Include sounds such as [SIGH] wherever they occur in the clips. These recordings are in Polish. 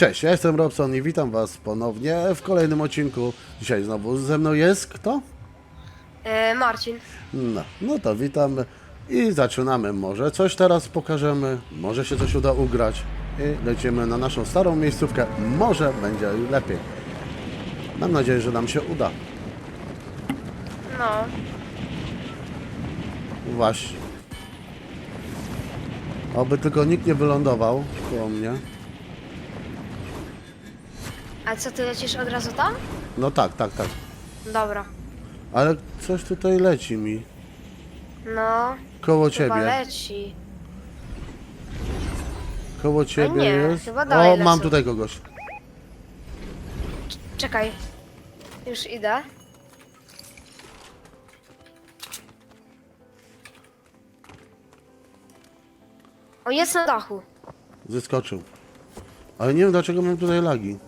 Cześć, ja jestem Robson i witam Was ponownie w kolejnym odcinku. Dzisiaj znowu ze mną jest kto? E, Marcin. No, no to witamy i zaczynamy. Może coś teraz pokażemy, może się coś uda ugrać i lecimy na naszą starą miejscówkę. Może będzie lepiej. Mam nadzieję, że nam się uda. No. Właśnie. Oby tylko nikt nie wylądował koło mnie. A co, ty lecisz od razu tam? No tak, tak, tak. Dobra. Ale coś tutaj leci mi. No, Koło chyba ciebie. leci. Koło ciebie nie, jest. chyba dalej o, mam tutaj kogoś. Czekaj. Już idę. O, jest na dachu. Zeskoczył. Ale nie wiem dlaczego mam tutaj lagi.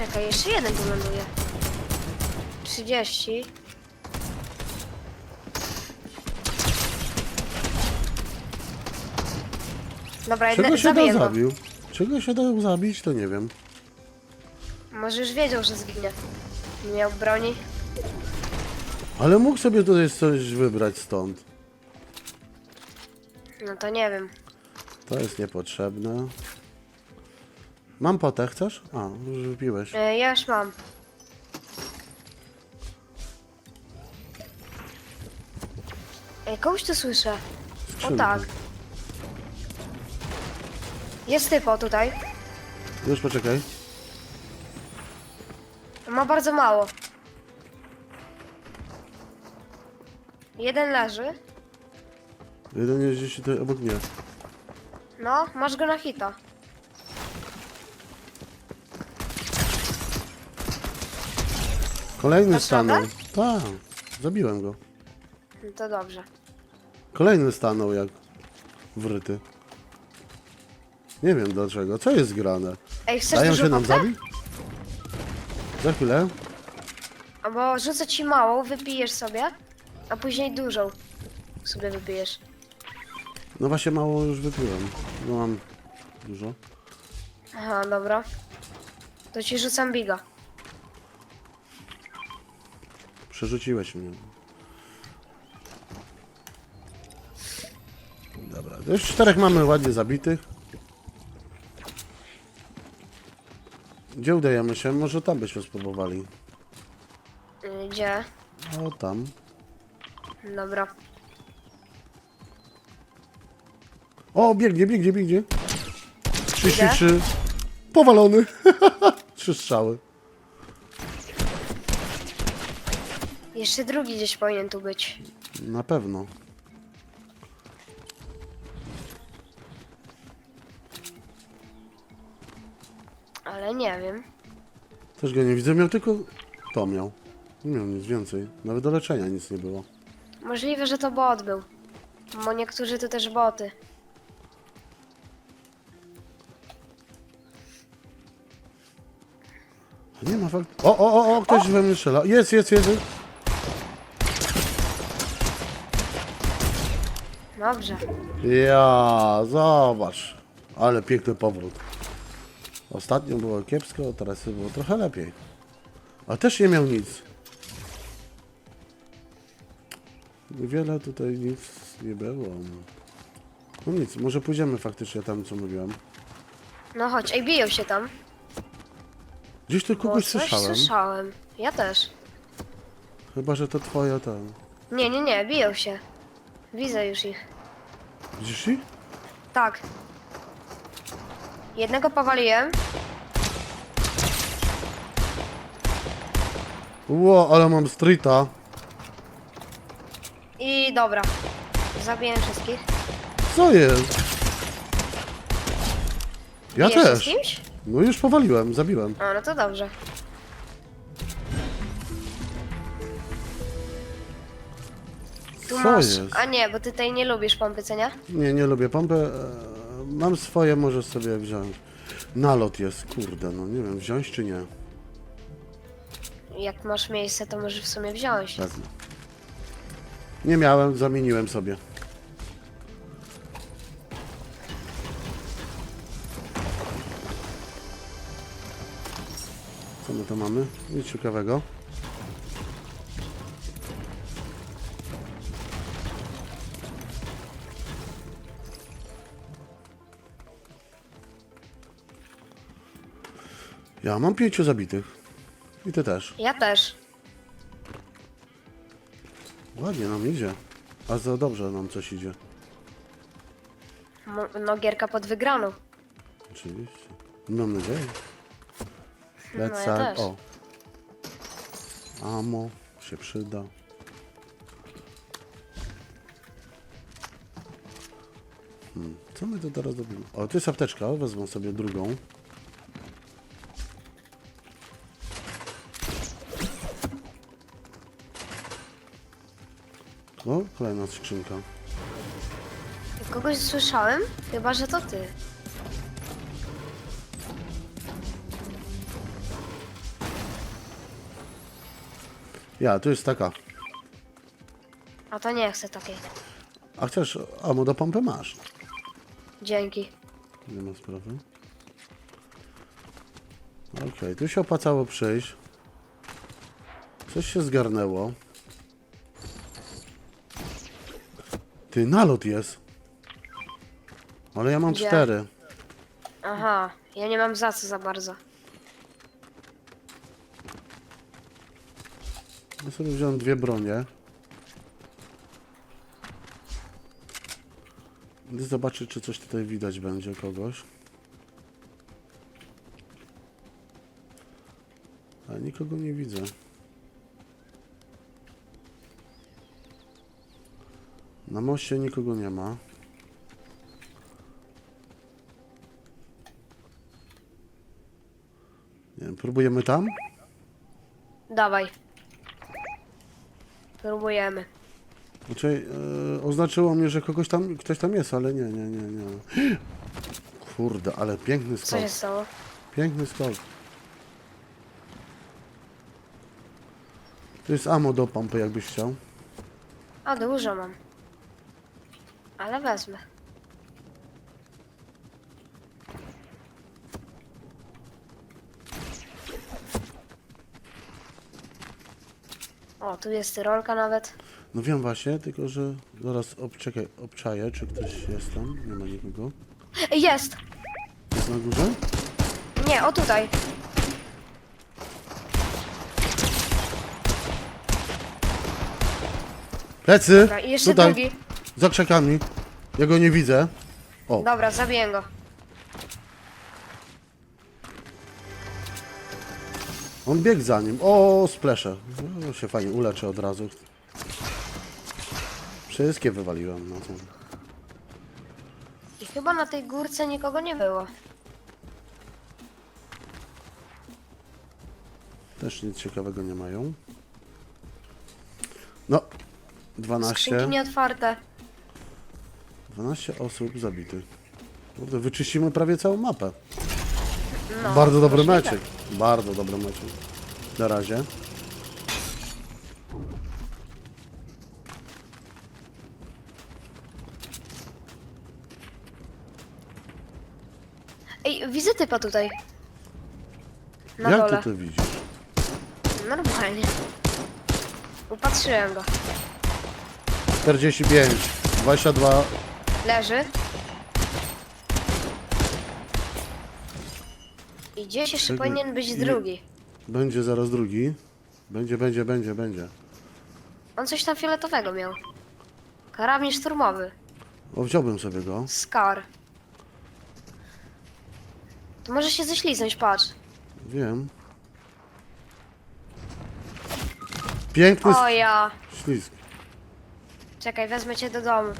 Czekaj, jeszcze jeden tu ląduje. 30. Dobra, Czego jeden, się zabiję da go. zabił? Czego się da zabić, to nie wiem. Może już wiedział, że zginie. Nie miał broni. Ale mógł sobie tutaj coś wybrać stąd. No to nie wiem. To jest niepotrzebne. Mam potę, chcesz? A, już wypiłeś. E, ja już mam. Ej, kogoś tu słyszę. O tak. Jest typo tutaj. Już poczekaj. Ma bardzo mało. Jeden leży. Jeden jest gdzieś tutaj obok mnie. No, masz go na hita. Kolejny stanął. Tak, zabiłem go. No to dobrze. Kolejny stanął jak wryty. Nie wiem dlaczego. Co jest grane? Ej, chcesz Dają dużo się nam zabić? Za chwilę. Albo rzucę ci małą, wypijesz sobie, a później dużą sobie wypijesz. No właśnie mało już wypiłem. No mam dużo. Aha, dobra. To ci rzucam biga. Przerzuciłeś mnie. Dobra, już czterech mamy ładnie zabitych. Gdzie udajemy się? Może tam byśmy spróbowali. Gdzie? O, tam. Dobra. O, biegnie, biegnie, biegnie. Trzy, trzy, Idę. trzy. Powalony. [LAUGHS] Trzy strzały. Jeszcze drugi gdzieś powinien tu być. Na pewno. Ale nie wiem. Też go nie widzę. Miał tylko... To miał. Nie miał nic więcej. Nawet do leczenia nic nie było. Możliwe, że to bot był. Bo niektórzy to też boty. Nie ma fakt. O, o, o, o, ktoś we mnie strzela. Jest, jest, jest. Dobrze. Ja, zobacz. Ale piękny powrót. Ostatnio było kiepsko, teraz było trochę lepiej. A też nie miał nic. Wiele tutaj nic nie było. No nic, może pójdziemy faktycznie tam, co mówiłem. No chodź, ej, biją się tam. Gdzieś tu Bo kogoś coś słyszałem. słyszałem. Ja też. Chyba, że to twoja ten. Nie, nie, nie, biją się. Widzę już ich. Widzisz ich? Tak. Jednego powaliłem. Ło, ale mam streeta. I dobra. Zabiję wszystkich. Co jest? Ja Bijesz się też. z kimś? No już powaliłem, zabiłem. A, no to dobrze. Co masz. jest? A nie, bo ty tej nie lubisz pompy, co nie? Nie, nie lubię pompy. E, mam swoje, może sobie wziąć. Nalot jest, kurde, no nie wiem, wziąć czy nie. Jak masz miejsce, to możesz w sumie wziąć. Tak. Nie miałem, zamieniłem sobie. Co my to mamy? Nic ciekawego. Ja mam pięciu zabitych. I ty też. Ja też. Ładnie nam idzie. A za dobrze nam coś idzie. Mo- No, gierka pod wygraną. Oczywiście. Mam nadzieję. No, ja Plecak. też. o. Amo się przyda. Hmm. Co my tu teraz robimy? O, tu jest apteczka. Wezmę sobie drugą. O, kolejna skrzynka. Kogoś słyszałem? Chyba, że to ty. Ja, tu jest taka. A to nie chcę takiej. A chcesz, amo do pompy masz. Dzięki. Nie ma sprawy. Okej, tu się opłacało przyjść. Coś się zgarnęło. Ty, nalot jest. Ale ja mam Gdzie? cztery. Aha, ja nie mam za co za bardzo. Ja sobie wziąłem dwie bronie. Idę zobaczyć, czy coś tutaj widać będzie kogoś. Ale nikogo nie widzę. Na moście nikogo nie ma. Nie wiem, próbujemy tam? Dawaj. Próbujemy. Znaczy, e, oznaczyło mnie, że kogoś tam, ktoś tam jest, ale nie, nie, nie, nie. Kurde, ale piękny Co skok. się stało? Piękny skok. To jest ammo do pompy, jakbyś chciał. A dużo mam. Ale wezmę. O, tu jest rolka nawet. No wiem właśnie, tylko że zaraz obczekaj, obczaję, czy ktoś jest tam. Nie ma nikogo. Jest! Jest na górze? Nie, o tutaj. Plecy! Dobra, i jeszcze Tutaj, drugi. Za krzakami. Ja go nie widzę. O, Dobra, zabiję go. on biegł za nim. O, spleszę. No, się fajnie uleczę od razu. Wszystkie wywaliłem na tym. I chyba na tej górce nikogo nie było. Też nic ciekawego nie mają. No, 12, Skrzynki nieotwarte. 12 osób zabitych. Kurde, wyczyścimy prawie całą mapę. No, Bardzo dobry możliwe. meczek. Bardzo dobry meczek. Na razie. Ej, widzę typa tutaj. Na Jak dole. ty to widzisz? Normalnie. Upatrzyłem go. 45, 22. Leży. I gdzieś jeszcze Czego- powinien być nie- drugi. Będzie zaraz drugi. Będzie, będzie, będzie, będzie. On coś tam fioletowego miał. Karabin szturmowy. O, wziąłbym sobie go. Scar. To może się ześliznąć, patrz. Wiem. Piękny O ja. ślizg. Czekaj, wezmę cię do domu.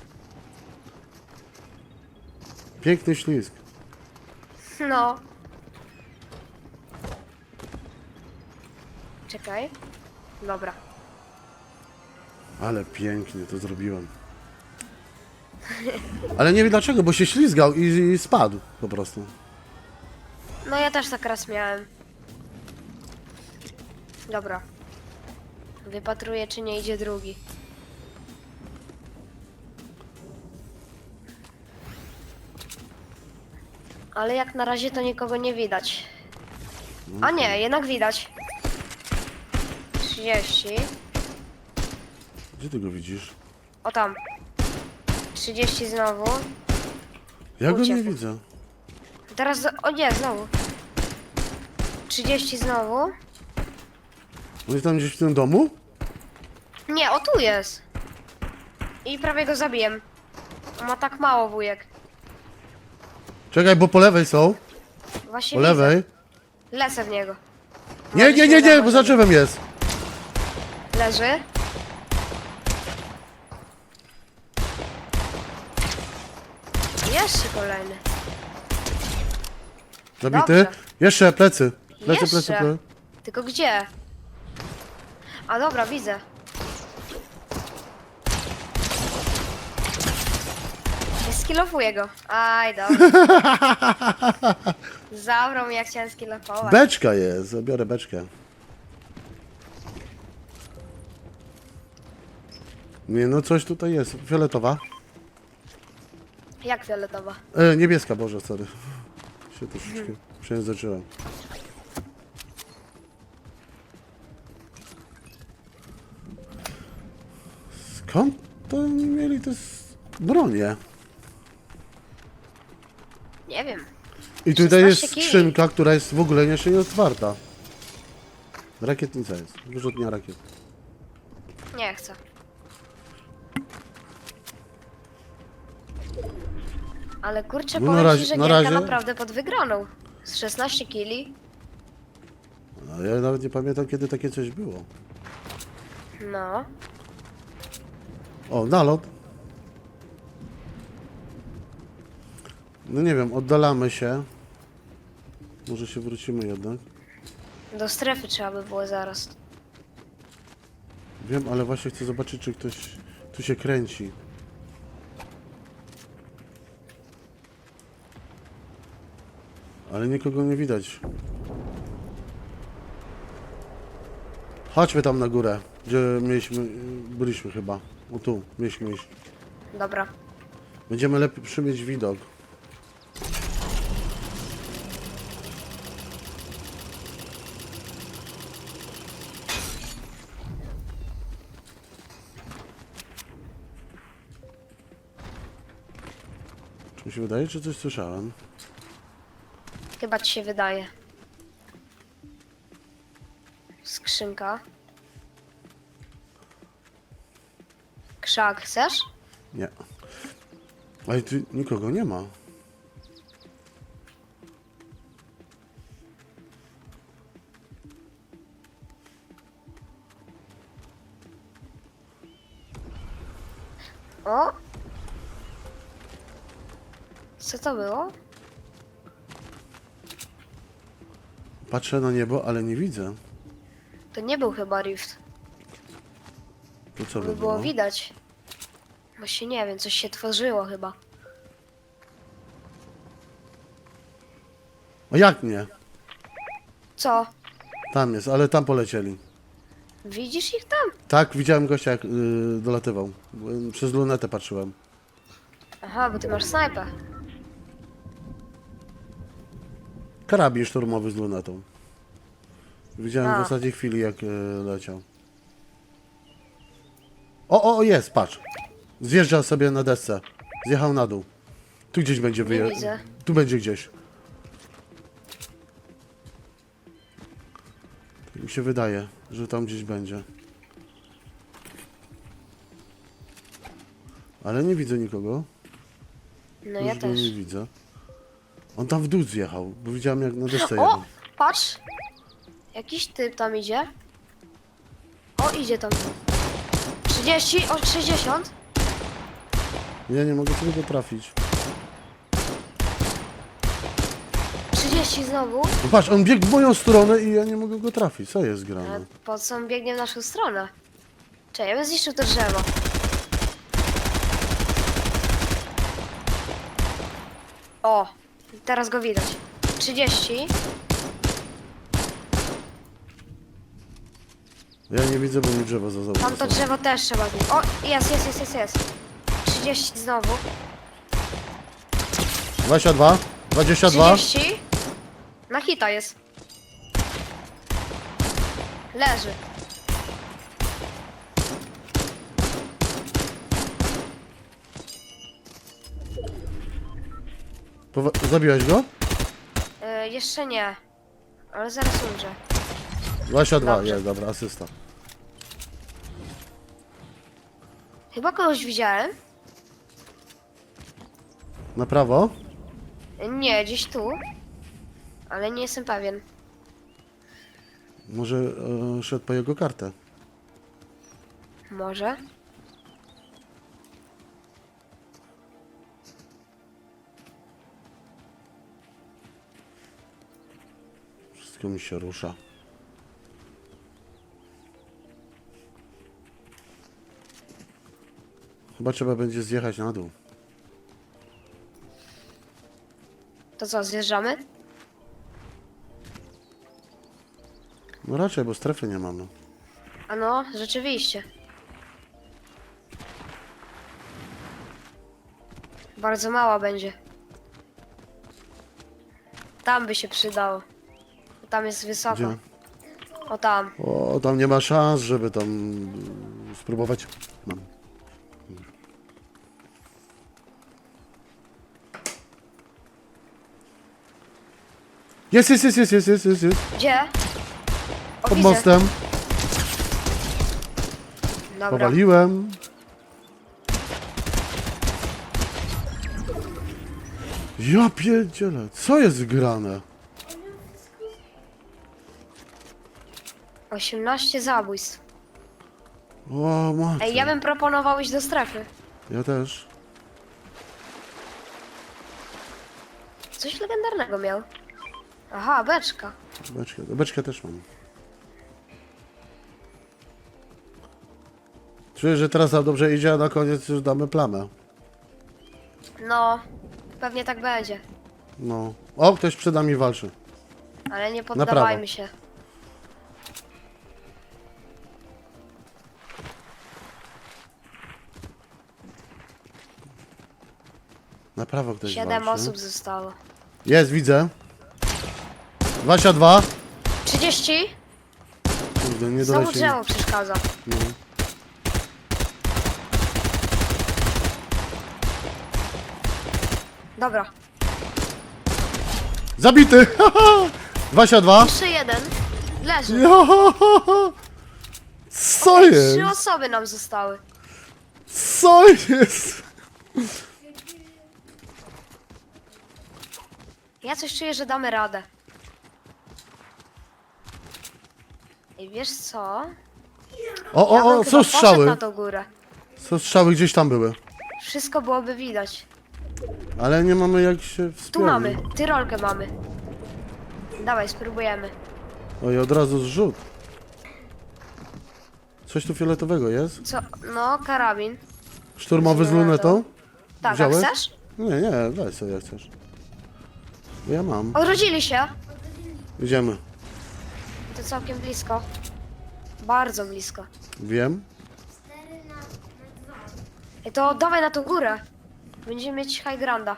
Piękny ślizg. No. Czekaj. Dobra. Ale pięknie to zrobiłem. Ale nie wiem dlaczego, bo się ślizgał i, i spadł po prostu. No ja też tak raz miałem. Dobra. Wypatruję, czy nie idzie drugi. Ale jak na razie to nikogo nie widać. A nie, jednak widać. 30. Gdzie ty go widzisz? O tam. 30 znowu. Ja go nie Uciekł. widzę. Teraz, o nie, znowu. 30 znowu. On jest tam gdzieś w tym domu? Nie, o tu jest. I prawie go zabiłem. On ma tak mało wujek. Czekaj, bo po lewej są. Właśnie Po lewej. widzę. Lecę w niego. Nie, nie, nie, nie, bo za drzewem jest. Leży. Jeszcze kolejny. Zabity. Dobrze. Jeszcze plecy. Plecy, plecy, Jeszcze. plecy. Tylko gdzie? A dobra, widzę. Nie skillofuję go. Aj, dobra. [LAUGHS] Zabrał mi jak chciałem skillofować. Beczka jest, zabiorę beczkę. Nie, no coś tutaj jest. Fioletowa. Jak fioletowa? E, niebieska, Boże, sorry. Się troszeczkę przejęzyczyłem. Skąd to oni mieli te s- bronie? Nie wiem. I tutaj jest 16 kili. skrzynka, która jest w ogóle jeszcze nie otwarta. Rakietnica jest. Wyrzutnia rakiet. Nie chcę. Ale kurczę, No powiem razie- ci, że na gierka razie- naprawdę pod wygraną. Z 16 kili. A ja nawet nie pamiętam, kiedy takie coś było. No. O, nalot. No nie wiem, oddalamy się. Może się wrócimy jednak. Do strefy trzeba by było zaraz. Wiem, ale właśnie chcę zobaczyć, czy ktoś tu się kręci. Ale nikogo nie widać. Chodźmy tam na górę, gdzie mieliśmy, byliśmy chyba. O tu, mieliśmy iść. Dobra. Będziemy lepiej mieć widok. Mi się wydaje, czy coś słyszałem? Chyba ci się wydaje. Skrzynka. Krzak, chcesz? Nie. Ale tu nikogo nie ma. Co było? Patrzę na niebo, ale nie widzę. To nie był chyba rift. To co By by było było? widać. Właśnie nie wiem, coś się tworzyło chyba. A jak nie? Co? Tam jest, ale tam polecieli. Widzisz ich tam? Tak, widziałem gościa jak yy, dolatywał. Byłem- Przez lunetę patrzyłem. Aha, bo ty masz snajpę. Karabin szturmowy z lunetą. Widziałem A. w ostatniej chwili jak yy, leciał. O, o, o, jest, patrz. Zjeżdża sobie na desce. Zjechał na dół. Tu gdzieś będzie wyje... widzę. Tu będzie gdzieś. Tak mi się wydaje, że tam gdzieś będzie. Ale nie widzę nikogo. No ja Już go też. nie widzę. On tam w dół zjechał, bo widziałem jak na desce O! Patrz! Jakiś typ tam idzie. O, idzie tam. 30, o 60. Ja nie mogę sobie go trafić. 30 znowu. No patrz, on biegł w moją stronę i ja nie mogę go trafić. Co jest grane? Ale po co on biegnie w naszą stronę? Czekaj, ja bym zniszczył to drzewo. O! Teraz go widać. 30. Ja nie widzę, bo mi drzewo za Tam to drzewo też trzeba bić. O! Jest, jest, jest, jest, jest. 30 znowu. 22, 22. 30. Na hita jest. Leży. Powa- Zabiłeś go? E, jeszcze nie. Ale zaraz umrze. 22, Dobrze. jest, dobra, asysta. Chyba kogoś widziałem. Na prawo? E, Nie, gdzieś tu. Ale nie jestem pewien. Może e, szedł po jego kartę. Może. Wszystko mi się rusza. Chyba trzeba będzie zjechać na dół. To co, zjeżdżamy? No raczej, bo strefy nie mamy. A no, rzeczywiście. Bardzo mała będzie. Tam by się przydało. Tam jest wysoko. Gdzie? O tam. O, tam nie ma szans, żeby tam mm, spróbować. Mam. Jest, jest, jest, jest, jest, jest, jest, jest. Gdzie? O, Pod widzę. mostem. Dobra. Powaliłem. Ja pierdzielę, co jest grane? 18 zabójstw. O, matko. Ej, ja bym proponował iść do strefy. Ja też. Coś legendarnego miał. Aha, beczka. Beczkę, beczkę też mam. Czuję, że teraz nam dobrze idzie, a na koniec już damy plamę. No, pewnie tak będzie. No. O, ktoś przed nami walczy. Ale nie poddawajmy się. Prawo ktoś Siedem walczy. osób zostało. Jest, widzę. 22. 30? Kurde, nie Znowu doleci. drzewo przeszkadza. No. Dobra. Zabity! [LAUGHS] 22. Jeszcze jeden. Leży. Ja, [LAUGHS] Co jest? Trzy osoby nam zostały. Co jest? Ja coś czuję, że damy radę. I wiesz co? O, Ja o, bym o, chyba są poszedł strzały. na tą górę. Są strzały gdzieś tam były. Wszystko byłoby widać. Ale nie mamy jak się Tu wspierać. mamy. Tyrolkę mamy. Dawaj, spróbujemy. Oj, od razu zrzut. Coś tu fioletowego jest? Co? No, karabin. Szturmowy z lunetą? Tak, Wziąłeś? a chcesz? Nie, nie, daj sobie jak chcesz. Ja mam. Odrodzili się. Idziemy. To całkiem blisko. Bardzo blisko. Wiem. I to dawaj na tą górę. Będziemy mieć high granda.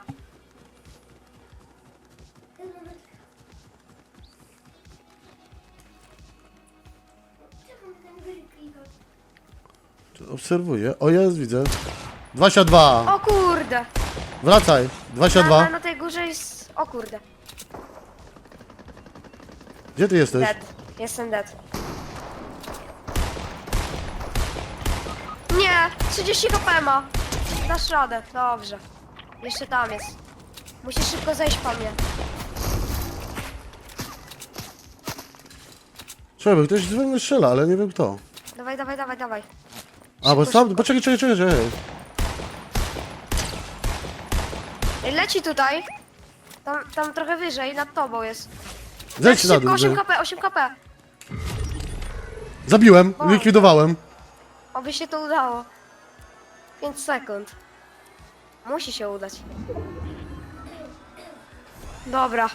Obserwuję. O, jest, widzę. 22. O kurde! Wracaj. Na, 22. na, na tej górze jest... O kurde. Gdzie ty jesteś? Dead. Jestem dead. Nie! 30 HP ma! Dasz radę. Dobrze. Jeszcze tam jest. Musisz szybko zejść po mnie. Słuchaj, bo ktoś we mnie strzela, ale nie wiem kto. Dawaj, dawaj, dawaj, dawaj. A, bo sam... Poczekaj, czekaj, czekaj, czekaj. Leci tutaj. Tam, tam trochę wyżej, nad tobą jest. Zejdź na dół. 8 że- KP, 8 KP. Zabiłem, O. likwidowałem. Oby się to udało. 5 sekund. Musi się udać. Dobra.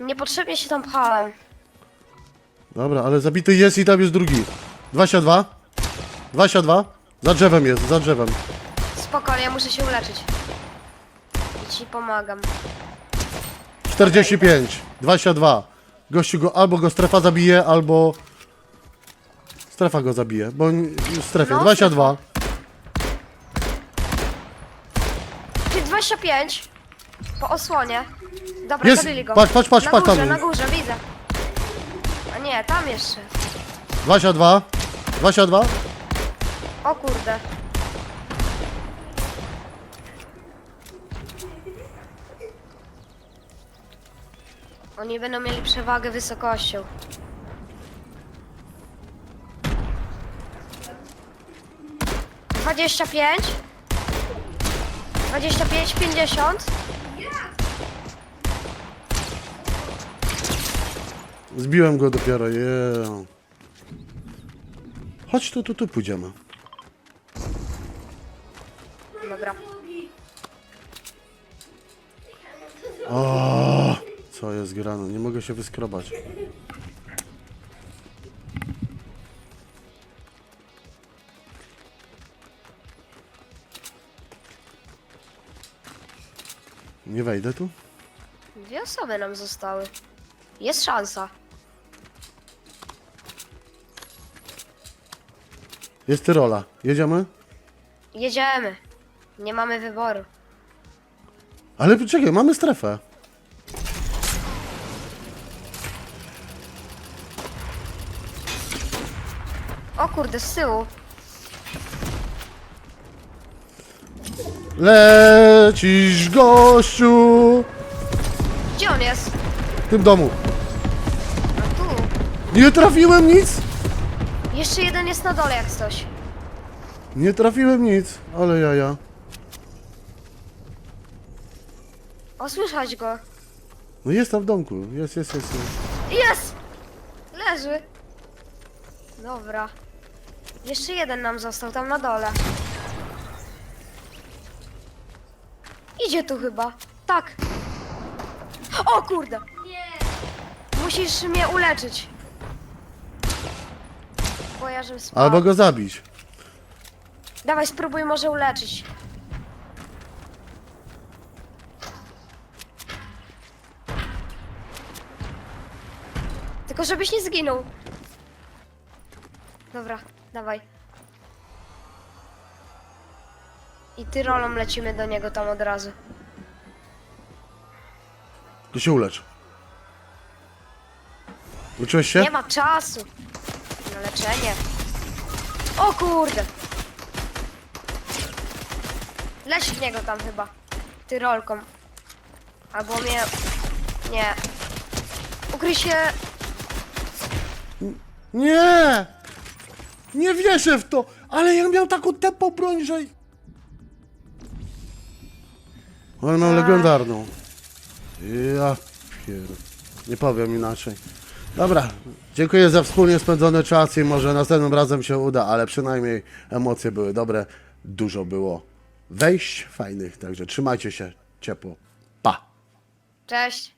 Niepotrzebnie się tam pchałem. Dobra, ale zabity jest i tam jest drugi. 22. 22. Za drzewem jest, za drzewem. Spokojnie, ja muszę się uleczyć. Ci pomagam. 45. 22. Gościu go, albo go strefa zabije, albo... Strefa go zabije, bo on w strefie. No, 22. Ty 25. Po osłonie. Dobra, Jest! zabili go. Patrz, patrz, patrz, na patrz, górze, tam na jest. górze, widzę. A nie, tam jeszcze. 22. 22. O kurde. Oni będą mieli przewagę wysokością. Dwadzieścia pięć. Dwadzieścia pięć, pięćdziesiąt. Zbiłem go dopiero, yeah. Chodź tu, tu, tu pójdziemy. Dobra. O, jest grane? Nie mogę się wyskrobać. Nie wejdę tu? Dwie osoby nam zostały. Jest szansa. Jest Tyrola. Jedziemy? Jedziemy. Nie mamy wyboru. Ale poczekaj, mamy strefę. O kurde, z tyłu. Lecisz, gościu! Gdzie on jest? W tym domu. No tu. Nie trafiłem nic! Jeszcze jeden jest na dole jak coś. Nie trafiłem nic, ale jaja. O, słychać go. No jest tam w domku. Jest, jest, jest. jest. Jest! Leży. Dobra. Jeszcze jeden nam został tam na dole. Idzie tu chyba. Tak. O kurde. Musisz mnie uleczyć. Bo ja spadł. Albo go zabić. Dawaj, spróbuj może uleczyć. Tylko żebyś nie zginął. Dobra, dawaj. I ty rolą lecimy do niego tam od razu. To się ulecz. Uczyłeś się? Nie ma czasu na leczenie. O kurde. Leć w niego tam chyba. Ty rolką. Albo mnie... Nie. Ukryj się... Nie! Nie wierzę w to! Ale ja miał taką tepą broń, że... Ale mam Ach. legendarną. Ja pier... Nie powiem inaczej. Dobra, dziękuję za wspólnie spędzony czas i może następnym razem się uda, ale przynajmniej emocje były dobre. Dużo było wejść fajnych, także trzymajcie się ciepło. Pa! Cześć.